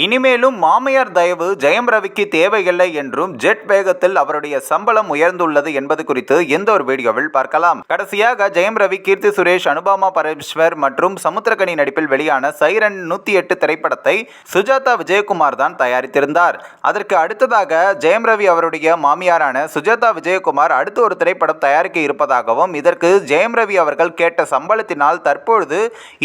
இனிமேலும் மாமியார் தயவு ஜெயம் ரவிக்கு தேவையில்லை என்றும் ஜெட் வேகத்தில் அவருடைய சம்பளம் உயர்ந்துள்ளது என்பது குறித்து எந்த ஒரு வீடியோவில் பார்க்கலாம். கடைசியாக ஜெயம் ரவி கீர்த்தி சுரேஷ் அனுபாமா பரமேஸ்வர் மற்றும் சமுத்திரகனி நடிப்பில் வெளியான சைரன் நூத்தி எட்டு திரைப்படத்தை சுஜாதா விஜயகுமார் தான் தயாரித்திருந்தார். அதற்கு அடுத்ததாக ஜெயம் ரவி அவருடைய மாமியாரான சுஜாதா விஜயகுமார் அடுத்து ஒரு திரைப்படம் தயாரிக்க இருப்பதாகவும் இதற்கு ஜெயம் ரவி அவர்கள் கேட்ட சம்பளத்தினால் தற்பொழுது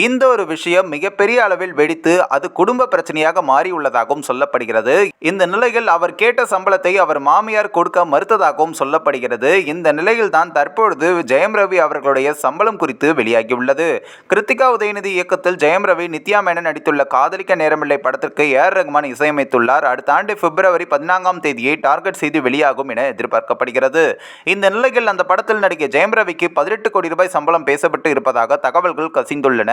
இந்த ஒரு விஷயம் மிகப்பெரிய அளவில் வெடித்து அது குடும்ப பிரச்சனையாக மாறியுள்ளதாகவும் சொல்லப்படுகிறது. இந்த நிலையில் அவர் கேட்ட சம்பளத்தை அவர் மாமியார் கொடுக்க மறுத்ததாகவும் சொல்லப்படுகிறது. இந்த நிலையில் தான் தற்பொழுது ஜெயம் ரவி அவர்களுடைய சம்பளம் குறித்து வெளியாகியுள்ளது. கிருத்திகா உதயநிதி இயக்கத்தில் ஜெயம் ரவி நித்யா மேனன் நடித்துள்ள காதலிக்க நேரமில்லை படத்திற்கு ஏஆர் ரஹ்மான் இசையமைத்துள்ளார். அடுத்த ஆண்டு பிப்ரவரி பதினான்காம் தேதியை டார்கெட் செய்து வெளியாகும் என எதிர்பார்க்கப்படுகிறது. இந்த நிலையில் அந்த படத்தில் நடிகை ஜெயம் ரவிக்கு பதினெட்டு கோடி ரூபாய் சம்பளம் பேசப்பட்டு இருப்பதாக தகவல்கள் கசிந்துள்ளன.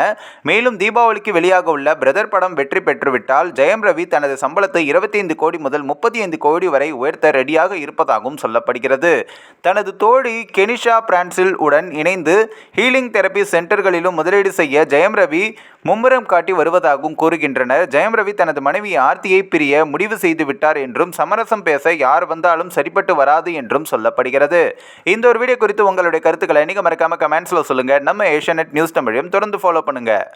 மேலும் தீபாவளிக்கு வெளியாக உள்ள பிரதர் படம் வெற்றி பெற்றுவிட்டால் ஜெயம் ரவி தனது சம்பளத்தை 25 கோடி முதல் முப்பத்தி ஐந்து கோடி வரை உயர்த்த ரெடியாக இருப்பதாகவும் சொல்லப்படுகிறது. தனது தோழி கெனிஷா பிரான்சில் உடன் இணைந்து ஹீலிங் தெரப்பி சென்டர்களிலும் முதலீடு செய்ய ஜெயம் ரவி மும்முரம் காட்டி வருவதாகவும் கூறுகின்றனர். ஜெயம் ரவி தனது மனைவி ஆர்த்தியை பிரிய முடிவு செய்து விட்டார் என்றும் சமரசம் பேச யார் வந்தாலும் சரிப்பட்டு வராது என்றும் சொல்லப்படுகிறது. இந்த ஒரு வீடியோ குறித்து உங்களுடைய கருத்துக்களை நீங்கள் மறக்காம கமெண்ட்ஸில் சொல்லுங்கள் நம்ம ஏஷியநெட் நியூஸ் தமிழையும் தொடர்ந்து ஃபாலோ பண்ணுங்கள்